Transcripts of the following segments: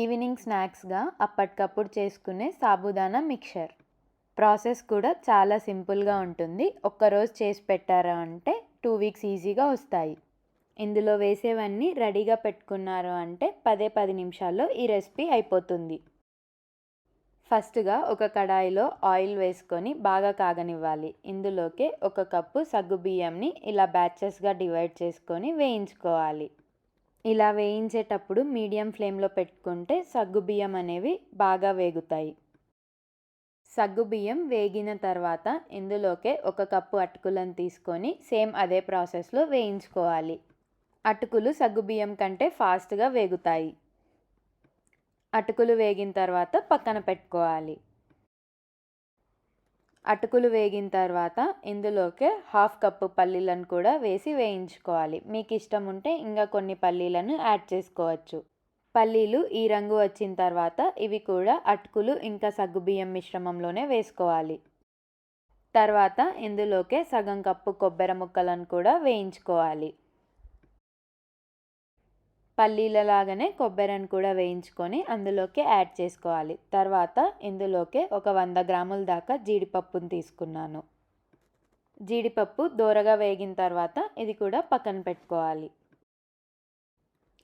Evening స్నాక్స్గా అప్పటికప్పుడు చేసుకునే sabudana mixture. Process కూడా చాలా సింపుల్గా ఉంటుంది. ఒక్కరోజు చేసి పెట్టారు అంటే టూ వీక్స్ ఈజీగా వస్తాయి. ఇందులో వేసేవన్నీ రెడీగా పెట్టుకున్నారు అంటే పదే పది నిమిషాల్లో ఈ రెసిపీ అయిపోతుంది. ఫస్ట్గా ఒక కడాయిలో ఆయిల్ వేసుకొని బాగా కాగనివ్వాలి. ఇందులోకే ఒక కప్పు సగ్గు బియ్యంని ఇలా బ్యాచెస్గా డివైడ్ చేసుకొని వేయించుకోవాలి. ఇలా వేయించేటప్పుడు మీడియం ఫ్లేమ్లో పెట్టుకుంటే సగ్గుబియ్యం అనేవి బాగా వేగుతాయి. సగ్గుబియ్యం వేగిన తర్వాత ఇందులోకే ఒక కప్పు అటుకులను తీసుకొని సేమ్ అదే ప్రాసెస్లో వేయించుకోవాలి. అటుకులు సగ్గుబియ్యం కంటే ఫాస్ట్గా వేగుతాయి. అటుకులు వేగిన తర్వాత పక్కన పెట్టుకోవాలి. అటుకులు వేగిన తర్వాత ఇందులోకి హాఫ్ కప్పు పల్లీలను కూడా వేసి వేయించుకోవాలి. మీకు ఇష్టం ఉంటే ఇంకా కొన్ని పల్లీలను యాడ్ చేసుకోవచ్చు. పల్లీలు ఈ రంగు వచ్చిన తర్వాత ఇవి కూడా అటుకులు ఇంకా సగ్గుబియ్యం మిశ్రమంలోనే వేసుకోవాలి. తర్వాత ఇందులోకే సగం కప్పు కొబ్బరి ముక్కలను కూడా వేయించుకోవాలి. పల్లీలలాగానే కొబ్బరిని కూడా వేయించుకొని అందులోకి యాడ్ చేసుకోవాలి. తర్వాత ఇందులోకి ఒక వంద గ్రాముల దాకా జీడిపప్పును తీసుకున్నాను. జీడిపప్పు దోరగా వేగిన తర్వాత ఇది కూడా పక్కన పెట్టుకోవాలి.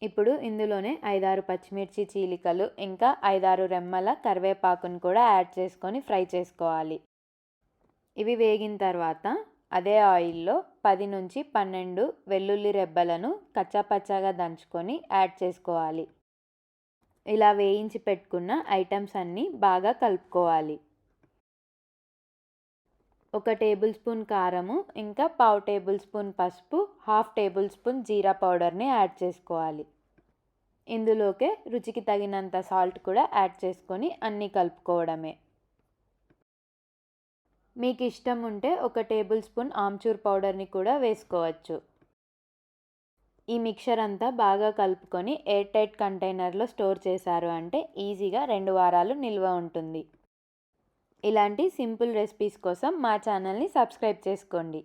ఇప్పుడు ఇందులోనే ఐదారు పచ్చిమిర్చి చీలికలు ఇంకా ఐదారు రెమ్మల కరివేపాకును కూడా యాడ్ చేసుకొని ఫ్రై చేసుకోవాలి. ఇవి వేగిన తర్వాత అదే ఆయిల్లో పది నుంచి పన్నెండు వెల్లుల్లి రెబ్బలను కచ్చాపచ్చాగా దంచుకొని యాడ్ చేసుకోవాలి. ఇలా వేయించి పెట్టుకున్న ఐటమ్స్ అన్నీ బాగా కలుపుకోవాలి. ఒక టేబుల్ స్పూన్ కారము ఇంకా పావు టేబుల్ స్పూన్ పసుపు హాఫ్ టేబుల్ స్పూన్ జీరా పౌడర్ని యాడ్ చేసుకోవాలి. ఇందులోకే రుచికి తగినంత సాల్ట్ కూడా యాడ్ చేసుకొని అన్నీ కలుపుకోవడమే. మీకు ఇష్టం ఉంటే ఒక టేబుల్ స్పూన్ ఆమ్చూర్ పౌడర్ని కూడా వేసుకోవచ్చు. ఈ మిక్చర్ అంతా బాగా కలుపుకొని ఎయిర్ టైట్ కంటైనర్లో స్టోర్ చేశారు అంటే ఈజీగా రెండు వారాలు నిల్వ ఉంటుంది. ఇలాంటి సింపుల్ రెసిపీస్ కోసం మా ఛానల్ని సబ్స్క్రైబ్ చేసుకోండి.